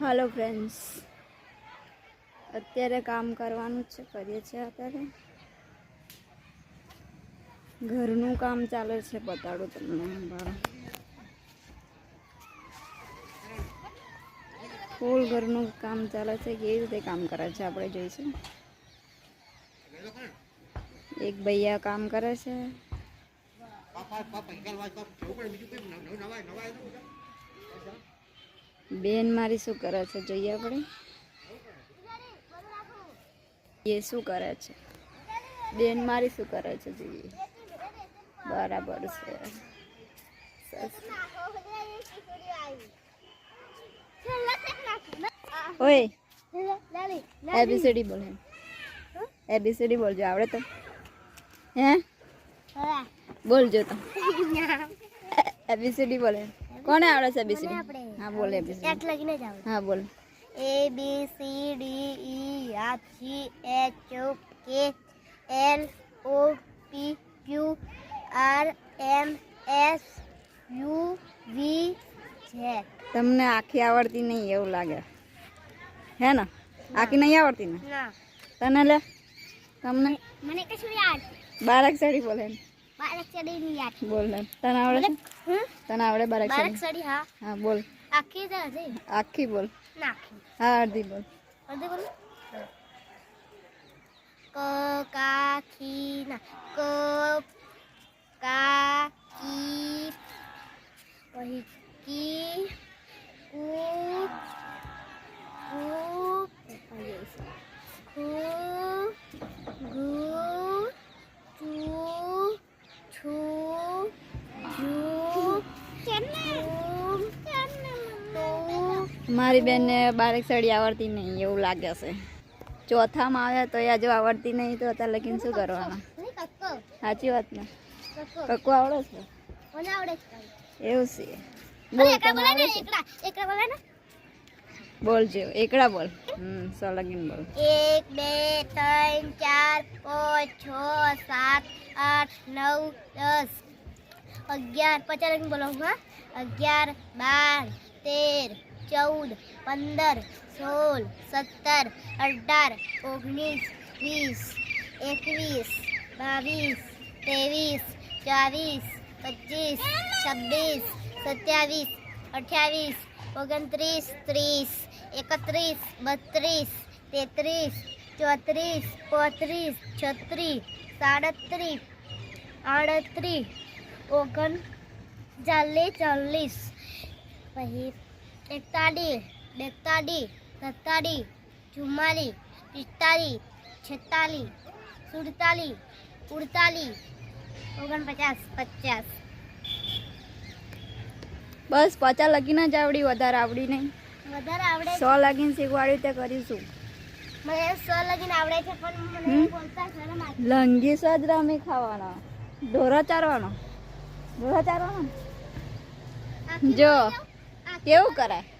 હાલો friends અત્યારે કામ કરવાનું છે. કરીએ છીએ અત્યારે. ઘરનું કામ ચાલે છે. બતાડું તમને મારું ફૂલ ઘરનું કામ ચાલે છે. કેવી રીતે કામ કરે છે આપણે જોઈશું. એક ભૈયા કામ કરે છે. બેન મારી શું કરે છે? જોઈએ આપણે. એ શું કરે છે? બેન મારી શું કરે છે? જોઈએ. બરાબર છે. ઓય. એબીસીડી બોલે. એબીસીડી બોલજો. આવડે તો. હે? બોલજો તો. એબીસીડી બોલે. કોને આવડે છે એબીસીડી? હા બોલ એબીસીડી હા બોલ A B C D E F G H K L O P Q R M S U V Z તમને આખી આવડતી નહીં એવું લાગે. હે ને? આખી નહીં આવડતી ને? ના. તને લે? તમને? મને કશું યાદ બારક સડી બોલે બાળક ચડી ની યાદ બોલ ને. તને આવડે છે? હમ? તને આવડે બારક બાળક સડી? ચડી હા. હા બોલ. આખી જ હશે આખી બોલ નાખી હા અડધી બોલ અડધી બોલું ક કા ખી ના કા કી પછી કી કુ કુ ખુ ગુ ચુ છુ જુ તુ મારી બેનને બારેક સડી આવડતી નહીં એવું લાગે છે. ચોથામાં આવે તો એ હજુ આવડતી નહીં તો અત્યારે લગીને શું કરવાના? સાચી વાત ને? કક્કો આવડે છે? એવું છે. બોલજો એકડા બોલ હમ સો લગીન બોલ. એક બે ત્રણ ચાર પાંચ છ સાત આઠ નવ દસ. અગિયાર પચાસ બોલો હા? અગિયાર બાર તેર. ચૌદ પંદર સોળ સત્તર અઢાર ઓગણીસ વીસ એકવીસ બાવીસ ત્રેવીસ ચોવીસ પચીસ છવ્વીસ સત્યાવીસ અઠ્યાવીસ ઓગણત્રીસ ત્રીસ એકત્રીસ બત્રીસ તેત્રીસ ચોત્રીસ પોત્રીસ છત્રીસ સાડત્રીસ આડત્રીસ ઓગણ ચાલીસ ચાલીસ પછી એકતાલીસ બેતાલીસ સત્તાલીસ ચુમ્માલીસ પિસ્તાલીસ છેતાલીસ સુડતાલીસ ઉડતાલીસ ઓગણપચાસ પચાસ. બસ પચા લગીને જ આવડી વધારે આવડી નહીં. વધારે આવડે સો લગીને શીખવાડ્યું તે કરીશું. મને સો લગીન આવડે છે પણ મને બોલતા શરમ આવે. લંગી સજ રમી ખાવાનો. ઢોરો ચારવાનો. ઢોરા ચારવાનો? જો. કેવું કરાય.